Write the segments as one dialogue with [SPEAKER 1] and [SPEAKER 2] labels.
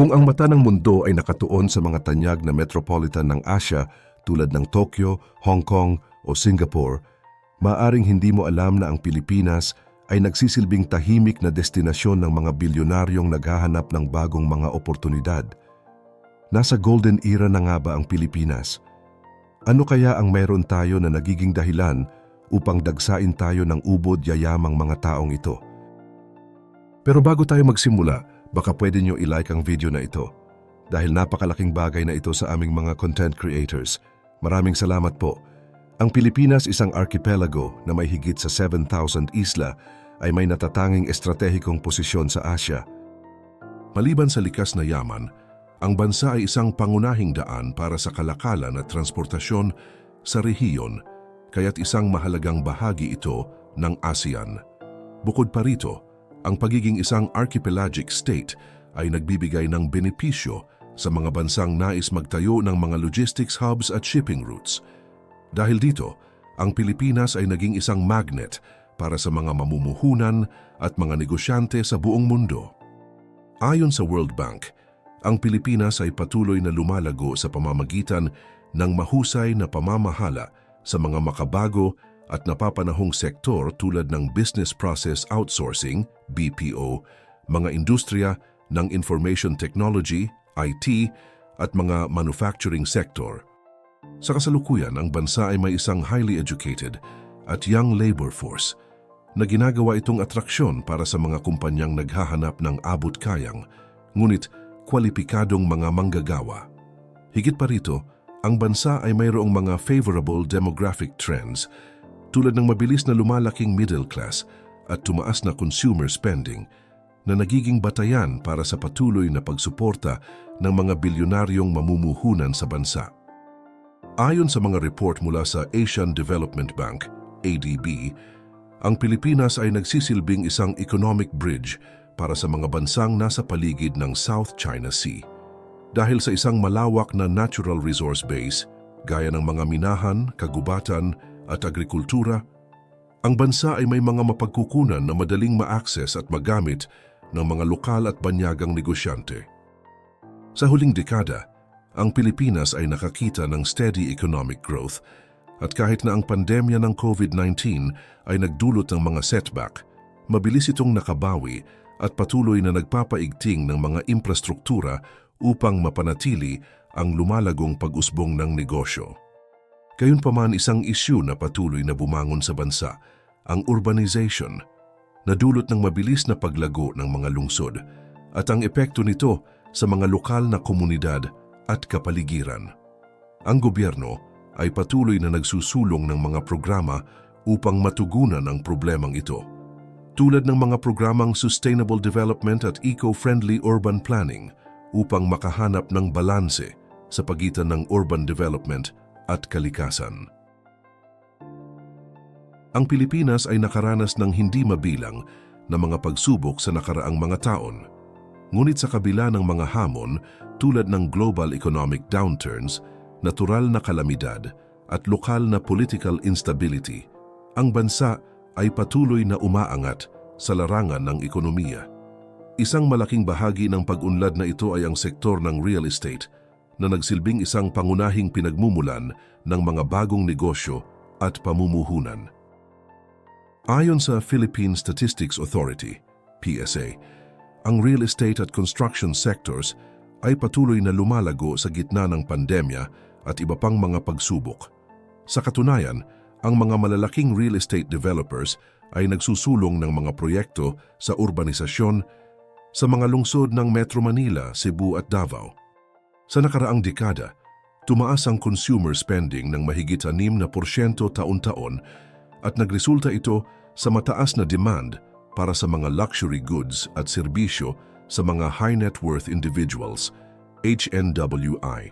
[SPEAKER 1] Kung ang mata ng mundo ay nakatuon sa mga tanyag na metropolitan ng Asia tulad ng Tokyo, Hong Kong o Singapore, maaring hindi mo alam na ang Pilipinas ay nagsisilbing tahimik na destinasyon ng mga bilyonaryong naghahanap ng bagong mga oportunidad. Nasa golden era na nga ba ang Pilipinas? Ano kaya ang meron tayo na nagiging dahilan upang dagsain tayo ng ubod yayamang mga taong ito? Pero bago tayo magsimula, baka pwede nyo ilike ang video na ito. Dahil napakalaking bagay na ito sa aming mga content creators. Maraming salamat po. Ang Pilipinas isang archipelago na may higit sa 7,000 isla ay may natatanging estratehikong posisyon sa Asia. Maliban sa likas na yaman, ang bansa ay isang pangunahing daan para sa kalakalan at transportasyon sa rehiyon, kaya't isang mahalagang bahagi ito ng ASEAN. Bukod pa rito, ang pagiging isang archipelagic state ay nagbibigay ng benepisyo sa mga bansang nais magtayo ng mga logistics hubs at shipping routes. Dahil dito, ang Pilipinas ay naging isang magnet para sa mga mamumuhunan at mga negosyante sa buong mundo. Ayon sa World Bank, ang Pilipinas ay patuloy na lumalago sa pamamagitan ng mahusay na pamamahala sa mga makabago at napapanahong sektor tulad ng Business Process Outsourcing, BPO, mga industriya ng Information Technology, IT, at mga manufacturing sector. Sa kasalukuyan, ang bansa ay may isang highly educated at young labor force na ginagawa itong atraksyon para sa mga kumpanyang naghahanap ng abot-kayang, ngunit kwalipikadong mga manggagawa. Higit pa rito, ang bansa ay mayroong mga favorable demographic trends tulad ng mabilis na lumalaking middle class at tumaas na consumer spending na nagiging batayan para sa patuloy na pagsuporta ng mga bilyonaryong mamumuhunan sa bansa. Ayon sa mga report mula sa Asian Development Bank, ADB, ang Pilipinas ay nagsisilbing isang economic bridge para sa mga bansang nasa paligid ng South China Sea. Dahil sa isang malawak na natural resource base, gaya ng mga minahan, kagubatan at agrikultura, ang bansa ay may mga mapagkukunan na madaling ma-access at magamit ng mga lokal at banyagang negosyante. Sa huling dekada, ang Pilipinas ay nakakita ng steady economic growth at kahit na ang pandemya ng COVID-19 ay nagdulot ng mga setback, mabilis itong nakabawi at patuloy na nagpapaigting ng mga infrastruktura upang mapanatili ang lumalagong pag-usbong ng negosyo. Gayunpaman isang isyu na patuloy na bumangon sa bansa, ang urbanization, na dulot ng mabilis na paglago ng mga lungsod at ang epekto nito sa mga lokal na komunidad at kapaligiran. Ang gobyerno ay patuloy na nagsusulong ng mga programa upang matugunan ang problemang ito tulad ng mga programang Sustainable Development at Eco-Friendly Urban Planning upang makahanap ng balanse sa pagitan ng urban development at kalikasan. Ang Pilipinas ay nakaranas ng hindi mabilang na mga pagsubok sa nakaraang mga taon. Ngunit sa kabila ng mga hamon tulad ng global economic downturns, natural na kalamidad at lokal na political instability, ang bansa ay patuloy na umaangat sa larangan ng ekonomiya. Isang malaking bahagi ng pag-unlad na ito ay ang sektor ng real estate na nagsilbing isang pangunahing pinagmumulan ng mga bagong negosyo at pamumuhunan. Ayon sa Philippine Statistics Authority, PSA, ang real estate at construction sectors ay patuloy na lumalago sa gitna ng pandemya at iba pang mga pagsubok. Sa katunayan, ang mga malalaking real estate developers ay nagsusulong ng mga proyekto sa urbanisasyon sa mga lungsod ng Metro Manila, Cebu at Davao. Sa nakaraang dekada, tumaas ang consumer spending ng mahigit 6 na porsyento taon-taon at nagresulta ito sa mataas na demand para sa mga luxury goods at serbisyo sa mga high net worth individuals, HNWI.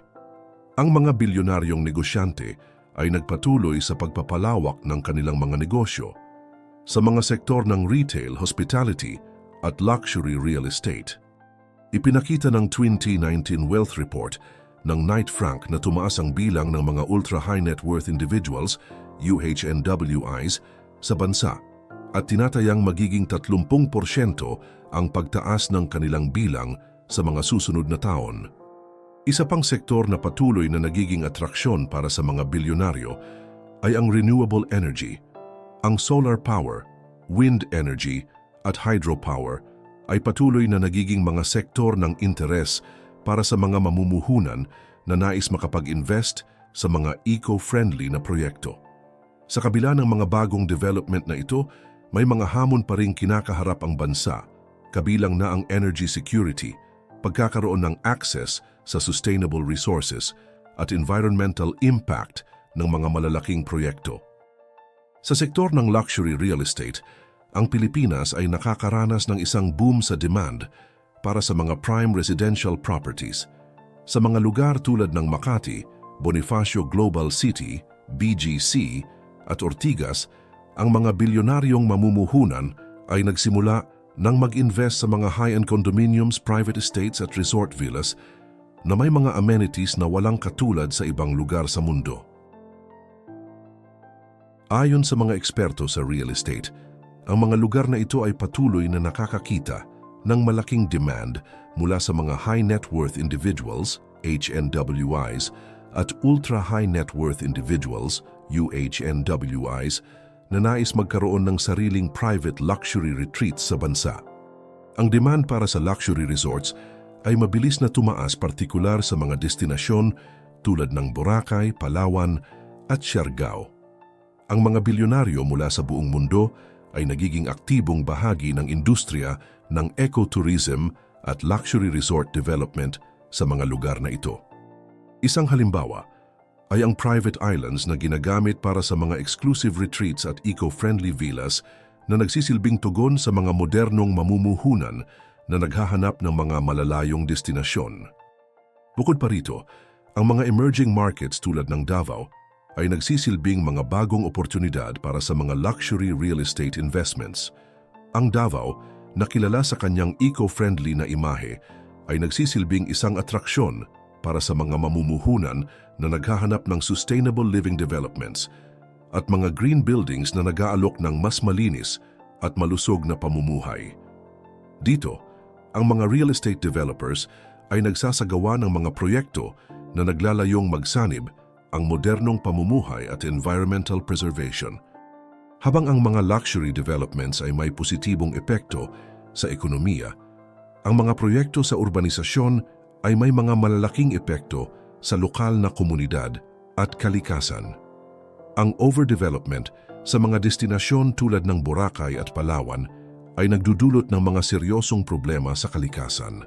[SPEAKER 1] Ang mga bilyonaryong negosyante ay nagpatuloy sa pagpapalawak ng kanilang mga negosyo sa mga sektor ng retail, hospitality at luxury real estate. Ipinakita ng 2019 Wealth Report ng Knight Frank na tumaas ang bilang ng mga ultra-high net worth individuals, UHNWIs, sa bansa at tinatayang magiging 30% ang pagtaas ng kanilang bilang sa mga susunod na taon. Isa pang sektor na patuloy na nagiging atraksyon para sa mga bilyonaryo ay ang renewable energy. Ang solar power, wind energy at hydropower ay patuloy na nagiging mga sektor ng interes para sa mga mamumuhunan na nais makapag-invest sa mga eco-friendly na proyekto. Sa kabila ng mga bagong development na ito, may mga hamon pa rin kinakaharap ang bansa, kabilang na ang energy security, pagkakaroon ng access sa sustainable resources at environmental impact ng mga malalaking proyekto. Sa sektor ng luxury real estate, ang Pilipinas ay nakakaranas ng isang boom sa demand para sa mga prime residential properties. Sa mga lugar tulad ng Makati, Bonifacio Global City, BGC at Ortigas, ang mga bilyonaryong mamumuhunan ay nagsimula nang mag-invest sa mga high-end condominiums, private estates at resort villas na may mga amenities na walang katulad sa ibang lugar sa mundo. Ayon sa mga eksperto sa real estate, ang mga lugar na ito ay patuloy na nakakakita ng malaking demand mula sa mga high net worth individuals, HNWIs, at ultra high net worth individuals, UHNWIs, na nais magkaroon ng sariling private luxury retreats sa bansa. Ang demand para sa luxury resorts ay mabilis na tumaas partikular sa mga destinasyon tulad ng Boracay, Palawan at Siargao. Ang mga bilyonaryo mula sa buong mundo ay nagiging aktibong bahagi ng industriya ng ecotourism at luxury resort development sa mga lugar na ito. Isang halimbawa ay ang private islands na ginagamit para sa mga exclusive retreats at eco-friendly villas na nagsisilbing tugon sa mga modernong mamumuhunan na naghahanap ng mga malalayong destinasyon. Bukod pa rito, ang mga emerging markets tulad ng Davao ay nagsisilbing mga bagong oportunidad para sa mga luxury real estate investments. Ang Davao, na kilala sa kanyang eco-friendly na imahe, ay nagsisilbing isang atraksyon para sa mga mamumuhunan na naghahanap ng sustainable living developments at mga green buildings na nag-aalok ng mas malinis at malusog na pamumuhay. Dito, ang mga real estate developers ay nagsasagawa ng mga proyekto na naglalayong magsanib ang modernong pamumuhay at environmental preservation. Habang ang mga luxury developments ay may positibong epekto sa ekonomiya, ang mga proyekto sa urbanisasyon ay may mga malalaking epekto sa lokal na komunidad at kalikasan. Ang overdevelopment sa mga destinasyon tulad ng Boracay at Palawan ay nagdudulot ng mga seryosong problema sa kalikasan.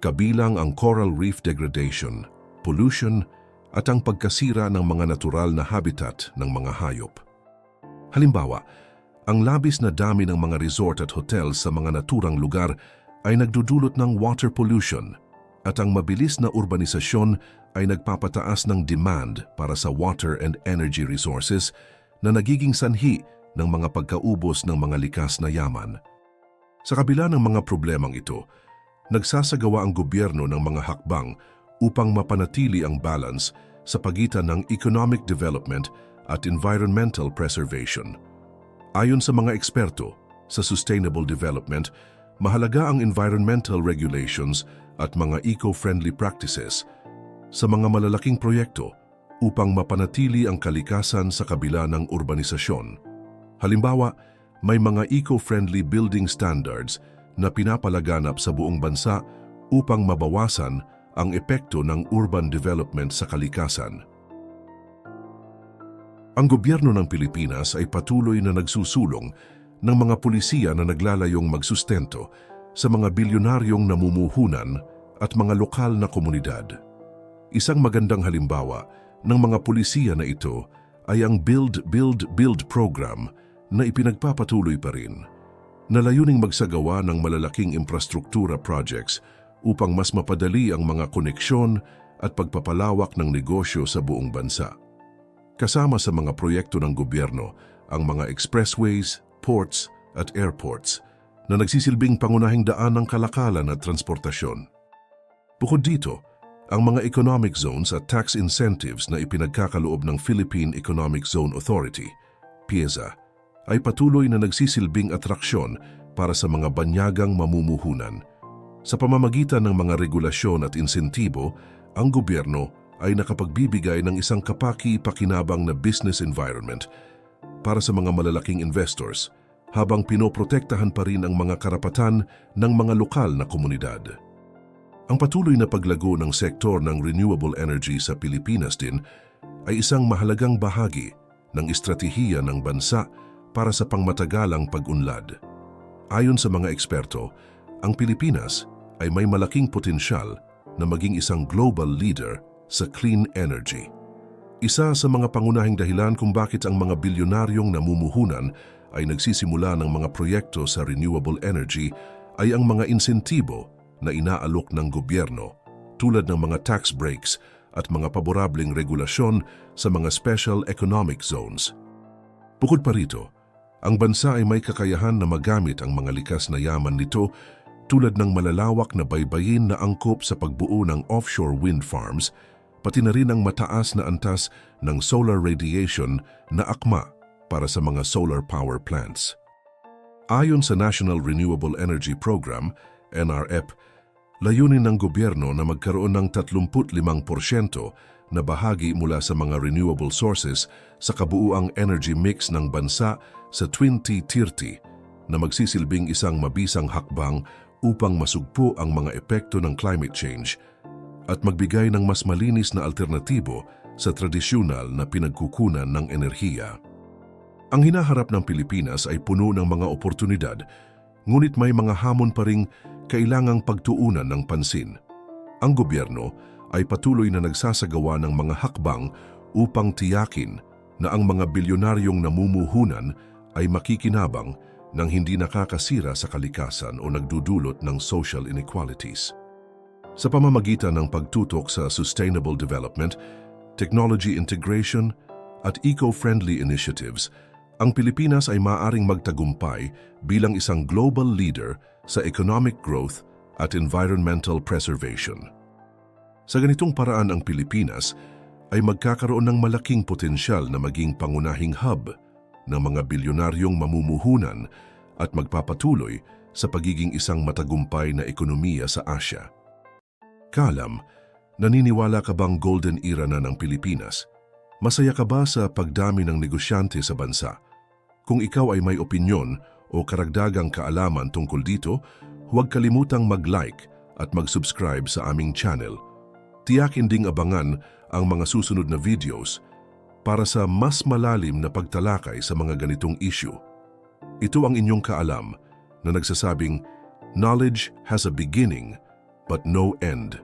[SPEAKER 1] Kabilang ang coral reef degradation, pollution, at ang pagkasira ng mga natural na habitat ng mga hayop. Halimbawa, ang labis na dami ng mga resort at hotels sa mga naturang lugar ay nagdudulot ng water pollution at ang mabilis na urbanisasyon ay nagpapataas ng demand para sa water and energy resources na nagiging sanhi ng mga pagkaubos ng mga likas na yaman. Sa kabila ng mga problemang ito, nagsasagawa ang gobyerno ng mga hakbang upang mapanatili ang balance sa pagitan ng economic development at environmental preservation. Ayon sa mga eksperto, sa sustainable development, mahalaga ang environmental regulations at mga eco-friendly practices sa mga malalaking proyekto upang mapanatili ang kalikasan sa kabila ng urbanisasyon. Halimbawa, may mga eco-friendly building standards na pinapalaganap sa buong bansa upang mabawasan ang epekto ng urban development sa kalikasan. Ang gobyerno ng Pilipinas ay patuloy na nagsusulong ng mga pulisiya na naglalayong magsustento sa mga bilyonaryong namumuhunan at mga lokal na komunidad. Isang magandang halimbawa ng mga pulisiya na ito ay ang Build, Build, Build program na ipinagpapatuloy pa rin na layuning magsagawa ng malalaking infrastruktura projects upang mas mapadali ang mga koneksyon at pagpapalawak ng negosyo sa buong bansa. Kasama sa mga proyekto ng gobyerno ang mga expressways, ports at airports na nagsisilbing pangunahing daan ng kalakalan at transportasyon. Bukod dito, ang mga economic zones at tax incentives na ipinagkakaloob ng Philippine Economic Zone Authority, PIEZA, ay patuloy na nagsisilbing atraksyon para sa mga banyagang mamumuhunan Sa pamamagitan ng mga regulasyon at insentibo, ang gobyerno ay nakapagbibigay ng isang kapaki-pakinabang na business environment para sa mga malalaking investors habang pinoprotektahan pa rin ang mga karapatan ng mga lokal na komunidad. Ang patuloy na paglago ng sektor ng renewable energy sa Pilipinas din ay isang mahalagang bahagi ng estratehiya ng bansa para sa pangmatagalang pag-unlad. Ayon sa mga eksperto, ang Pilipinas ay may malaking potensyal na maging isang global leader sa clean energy. Isa sa mga pangunahing dahilan kung bakit ang mga bilyonaryong namumuhunan ay nagsisimula ng mga proyekto sa renewable energy ay ang mga insentibo na inaalok ng gobyerno tulad ng mga tax breaks at mga paborableng regulasyon sa mga special economic zones. Bukod pa rito, ang bansa ay may kakayahan na magamit ang mga likas na yaman nito tulad ng malalawak na baybayin na angkop sa pagbuo ng offshore wind farms, pati na rin ang mataas na antas ng solar radiation na akma para sa mga solar power plants. Ayon sa National Renewable Energy Program, NREP, layunin ng gobyerno na magkaroon ng 35% na bahagi mula sa mga renewable sources sa kabuuang energy mix ng bansa sa 2030 na magsisilbing isang mabisang hakbang upang masugpo ang mga epekto ng climate change at magbigay ng mas malinis na alternatibo sa tradisyonal na pinagkukunan ng enerhiya. Ang hinaharap ng Pilipinas ay puno ng mga oportunidad, ngunit may mga hamon pa ring kailangang pagtuunan ng pansin. Ang gobyerno ay patuloy na nagsasagawa ng mga hakbang upang tiyakin na ang mga bilyonaryong namumuhunan ay makikinabang nang hindi nakakasira sa kalikasan o nagdudulot ng social inequalities. Sa pamamagitan ng pagtutok sa sustainable development, technology integration at eco-friendly initiatives, ang Pilipinas ay maaring magtagumpay bilang isang global leader sa economic growth at environmental preservation. Sa ganitong paraan ang Pilipinas ay magkakaroon ng malaking potensyal na maging pangunahing hub ng mga bilyonaryong mamumuhunan at magpapatuloy sa pagiging isang matagumpay na ekonomiya sa Asya. Kalam, naniniwala ka bang golden era na ng Pilipinas? Masaya ka ba sa pagdami ng negosyante sa bansa? Kung ikaw ay may opinyon o karagdagang kaalaman tungkol dito, huwag kalimutang mag-like at mag-subscribe sa aming channel. Tiyakin ding abangan ang mga susunod na videos para sa mas malalim na pagtalakay sa mga ganitong issue. Ito ang inyong kaalam na nagsasabing, Knowledge has a beginning but no end.